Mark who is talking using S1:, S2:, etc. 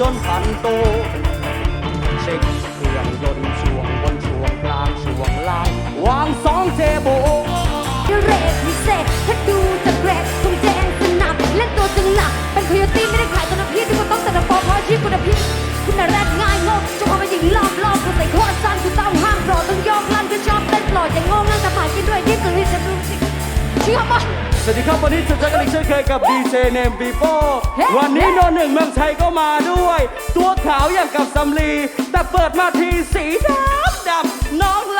S1: ยนต์พันโต เช็คเครื่องยนต์ช่วงบนช่วงกลางช่วงล่างวางสองเทโบ
S2: เรศพิเศษถ้าดูจากเกรดคงแจ้งสนับเล่นตัวจึงหนัก เป็นโคโยตี้ไม่ได้ขายตัวน้ำพีที่คุณต้องแต่ละปอเพราะอาชีพคุณพีคุณน่ะแรดง่ายงกจะพอมาหญิงรอบรอบคุณใส่โคตรสั้นคุณต้องห้ามรอต้องยอมลั่นก็ชอบเต้นปล่ออย่างงงงั้นแต่ผ่านกินด้วยที่สุดที่จะรู้สิเชื่อปะ
S1: สวัสดีครับวันนี้จะเจอกันอีกเช่นเคยกับดีเจเนมบีโฟ
S2: เฮ้
S1: วันนี้โนนหนึ่งเมืองไทยก็มาด้วย ตัวขาวอย่างกับสำลี แต่เปิดมาทีสีดำดำน้องเรา